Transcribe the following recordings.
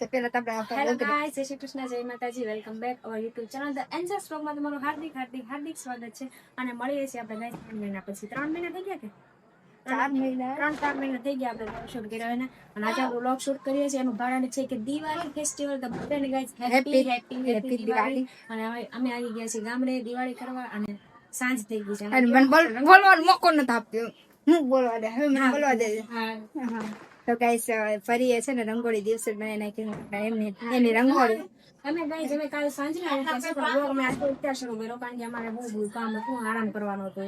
તો પેલા તો હેલો ગાઈસ જય શ્રી કૃષ્ણ જય માતાજી welcome back our YouTube channel the એન્જર્સ વ્લોગમાં તમારું હાર્દિક હાર્દિક હાર્દિક સ્વાગત છે. અને મળીએ છીએ આપણે ગાઈસ ત્રણ મહિના પછી. ત્રણ મહિના થઈ ગયા કે? ચાર મહિના. ત્રણ ચાર મહિના થઈ ગયા આપણે vlog shoot કર્યા અને આજે આપણે વ્લોગ શૂટ કરીએ છીએ. એનું કારણ છે કે દિવાળી ફેસ્ટિવલ તો બધાને guys happy happy happy Diwali. અને અમે આવી ગયા છીએ ગામડે દિવાળી કરવા અને સાંજ થઈ ગઈ છે. અને મને બોલવાનો મોકો નથી આપ્યો હું બોલવા દે હવે મને બોલવા દે હા હા. તો ગાઈસ ફરી છે ને રંગોળી દિવસે બનાવી નાખી એમની એની રંગોળી. અમે ગાઈસ અમે કાલે સાંજે પણ અમે આજે અત્યારે શરૂ કર્યો કારણ કે અમારે બહુ કામ હતું આરામ કરવાનો હતો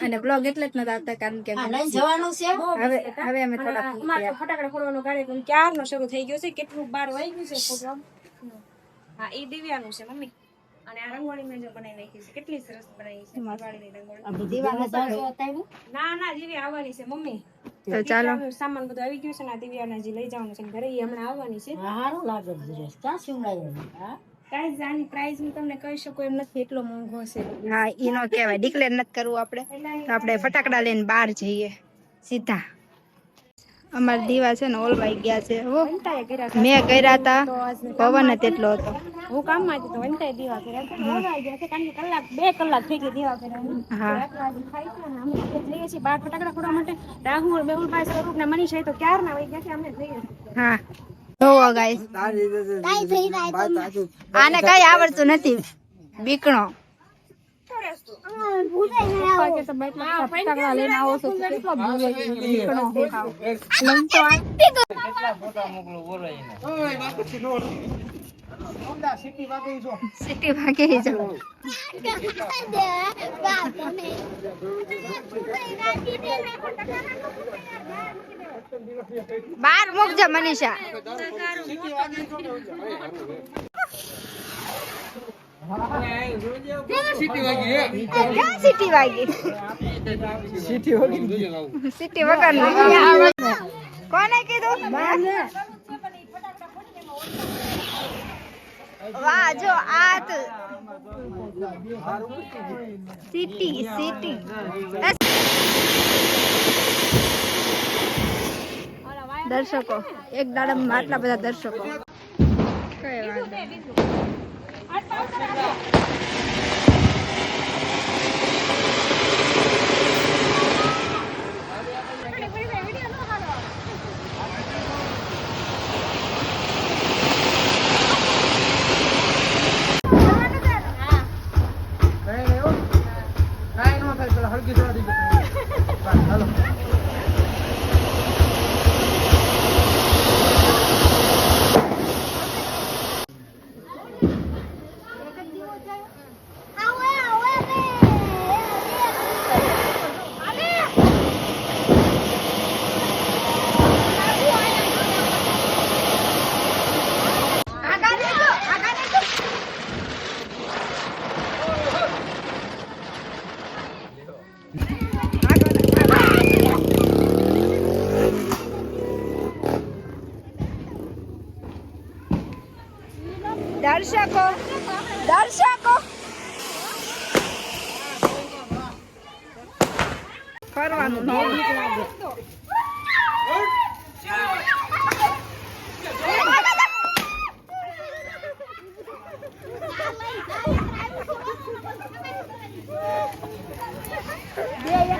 અને બ્લોગ એટલે જ નતા આવતા કારણ કે જવાનું છે. હવે હવે અમે થોડા ફટાકડા ફોડવાનો કાર્યક્રમ ક્યારનો શરૂ થઈ ગયો છે કેટલું બાર વાઈ ગયું છે પ્રોગ્રામ હા એ દિવ્યાનું છે મમ્મી. અને આ રંગોળી મેં જો બનાવી નાખી છે કેટલી સરસ બનાવી છે દિવાળીની રંગોળી. ના ના દિવ્યા આવવાની છે મમ્મી. તો ચાલો. સામાન બધું આવી ગયું છે ને આ દિવ્યાને લઈ જવાનું છે ઘરે. હમણાં આવવાની છે. સારું લાગે છે ડ્રેસ ક્યાં સીવડાવ્યો કાઈ આની પ્રાઇસ હું તમને કહી શકું એમ નથી એટલો મોંઘો છે. હા ઈનો કહેવાય. ડિક્લેર નથી કરવું આપણે. તો આપણે ફટાકડા લઈને બહાર જઈએ. સીધા. અમારા દીવા છે ને ઓલવાઈ ગયા છે હો. કર્યા મેં કર્યા હતા પવન જ એટલો હતો. હું કામમાં હતી તો વંતાએ દીવા કર્યા ગયા છે કારણ કે કલાક બે કલાક થઈ ગઈ દીવા કર્યા હા. ને છીએ બહાર ફટાકડા ફોડવા માટે. રાહુલ મેહુલભાઈ સ્વરૂપ ને મનીષ તો ક્યારના વહી ગયા છે અમે જઈએ હા. જોવો ગાઈસ. આને કઈ આવડતું નથી. બીકણો. સિટી ભાગી જાઓ બાર મૂકજો મનીષા. સિટી કોને કીધું વાહ જો આ સિટી સિટી દર્શકો, એક દાડા આટલા બધા દર્શકો. કઈ વાંધો નહીં. આગળ દર્શકો દર્શકો. ફરવાનું નો બીક લાગે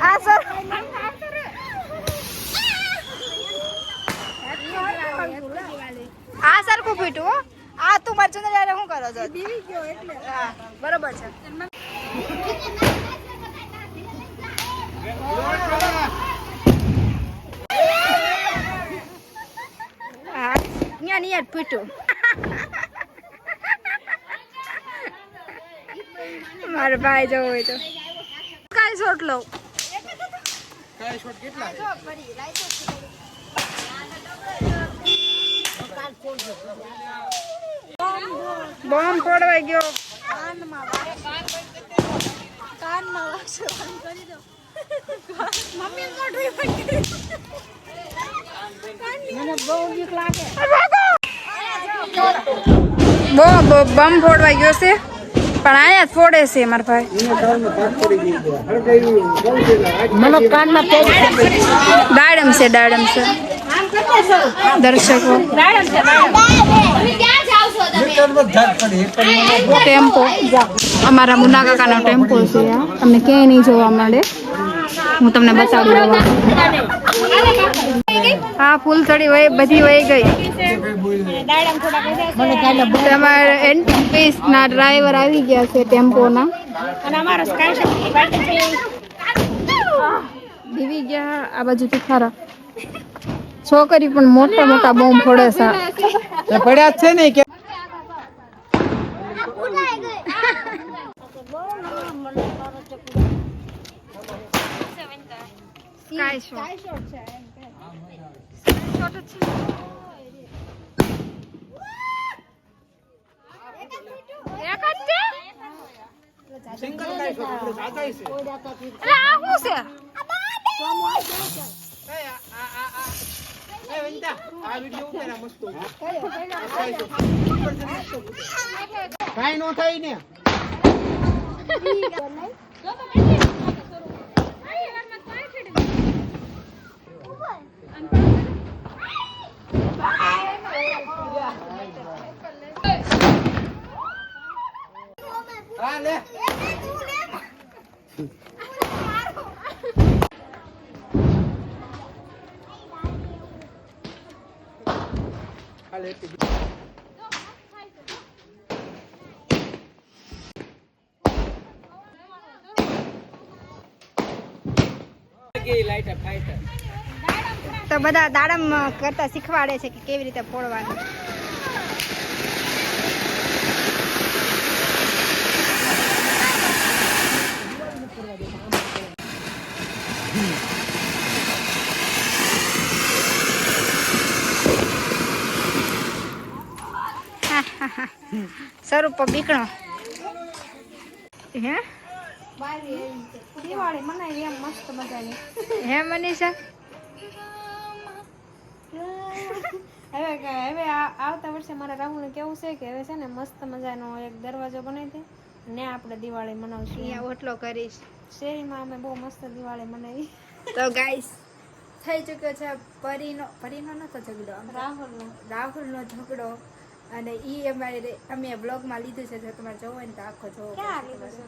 આ સર આ સરખું આ તું માર ચંદ્ર યારે શું કરો છો? બીવી ગયો એટલે. હા બરોબર છે. હા ન્યા નિયત ફૂટ્યું. મારો ભાઈ જવો હોય તો. કાંઈ શોટ લઉં? બોમ્બ ફોડવાઈ ગયો બહુ બમ ફોડવાઈ ગયો છે પણ આયા જ ફોડે છે મારા ભાઈ મને કાનમાં પગ દાડમ છે દાડમ છે દર્શકો ટેમ્પો અમારા મુના કાકાનો ટેમ્પો. છે તમને ક્યાંય નહીં જોવા મળે. હું તમને બતાવું આવા. હા ફૂલ થોડી વહી બધી વહી ગઈ. તમારે એન્ટી પીસ ના ડ્રાઈવર આવી ગયા છે ટેમ્પોના. દીવી ગયા આ બાજુથી ખરા છોકરી પણ મોટા મોટા બોમ્બ ફોડે છે. પડ્યા છે ને કે કાંઈ શોટ સિંગલ કાઈ છો એટલે સાચા છે એ વંતા આ વિડિયો ઉતારા મસ્ત કાઈ નો થાય ને. હા લે હાલે એટલી તો બધા દાડમ કરતા શીખવાડે છે કે કેવી રીતે ફોડવાનું. સ્વરૂપ બીકણો. હે? દિવાળી મનાવી એમ મસ્ત મજાની. હે મનીષા? હવે હવે આવતા વર્ષે મારા રાહુલને કેવું છે કે હવે છે ને મસ્ત મજાનો એક દરવાજો બનાવી દે ને આપણે દિવાળી મનાવશું અહીંયા ઓટલો કરીશ. શેરીમાં અમે બહુ મસ્ત દિવાળી મનાવી. તો ગાઈસ થઈ ચૂક્યો છે પરીનો પરીનો નતો ઝઘડો રાહુલનો. રાહુલનો ઝઘડો. અને ઈ અમારે અમે બ્લોગમાં લીધું છે જો તમારે જોવો ને તો આખો જોવો. ક્યાં લીધું છે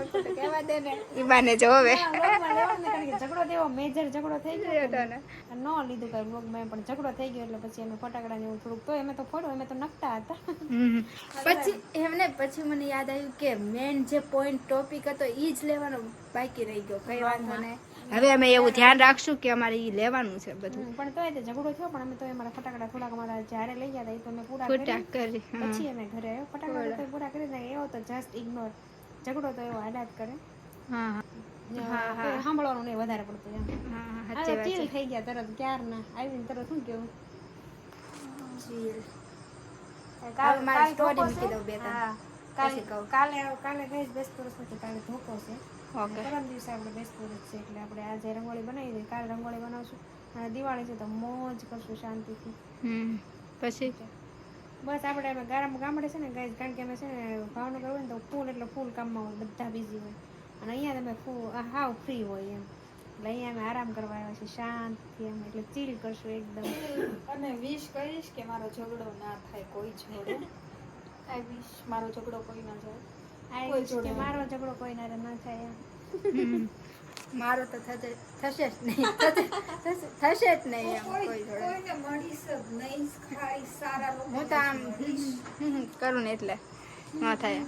vlog? ખોટું તો કહેવા દે ને ઈ બાને જોવે ના, vlogમાં લેવાનું ને, કારણ કે ઝઘડો તેવો મેજર ઝઘડો થઈ ગયો હતો ને. ને. લીધું કઈ પણ ઝઘડો થઈ ગયો એટલે પછી એનું ફટાકડા ને એવું થોડુંક તો અમે તો ફોડો અમે તો નખતા હતા. પછી એમને પછી મને યાદ આવ્યું કે મેન જે પોઈન્ટ ટોપિક હતો ઈ જ લેવાનો બાકી રહી ગયો કઈ વાંધો નહીં હવે અમે એવું ધ્યાન રાખશું કે અમારે ઈ લેવાનું છે બધું પણ તોય તે ઝઘડો થયો પણ અમે તો અમારા ફટાકડા થોડાક અમારા જ્યારે લઈ ગયા હતા એ તો અમે પૂરા કરી પછી અમે ઘરે આવ્યો ફટાકડા પૂરા કરી. એવો તો જસ્ટ ઇગ્નોર ઝઘડો તો એવો જ કરે. હા હા હા, હા. કોઈ સાંભળવાનું નહીં વધારે પડતું એમ. હા છે. થઈ ગયા તરત ક્યારના? આવીને તરત શું કેવું? Chill. કાલ મારી કાલ મૂકી છે. દઉં બે ત્રણ. હા. કાલ- પછી કહું. કાલે કાલે ગઈ જ બેસતું નથી કાલે ધોકો છે. ઓકે. પરમ દિવસે આપણે છે એટલે આપણે આજે રંગોળી બનાવી દઈએ કાલે રંગોળી બનાવશું. અને દિવાળી છે તો મોજ કરશું શાંતિથી. હમ. પછી? બસ આપણે એમાં ગામ ગામડે છે ને ગાય કારણ કે અમે છે ને ભાવનગર હોય ને તો ફૂલ એટલે ફૂલ કામમાં હોય બધા બિઝી હોય. અને અહીંયા તમે ફૂલ હાવ ફ્રી હોય એમ. એટલે અહીંયા અમે આરામ કરવા આવ્યા છીએ શાંતિથી એમ એટલે ચીલ કરશું એકદમ. અને વિશ કરીશ કે મારો ઝઘડો ના થાય કોઈ જોડે આઈ વિશ મારો ઝઘડો કોઈ ના જાય કોઈ જોડે કે મારો ઝઘડો કોઈ ના ન થાય એમ. મારો તો થશે થશે જ નહીં. થશે- જ નહીં એમ કોઈ કોઈને મળીશ નહીં. ખાઈ સારા હું તો આમ કરું ને એટલે. ન થાય.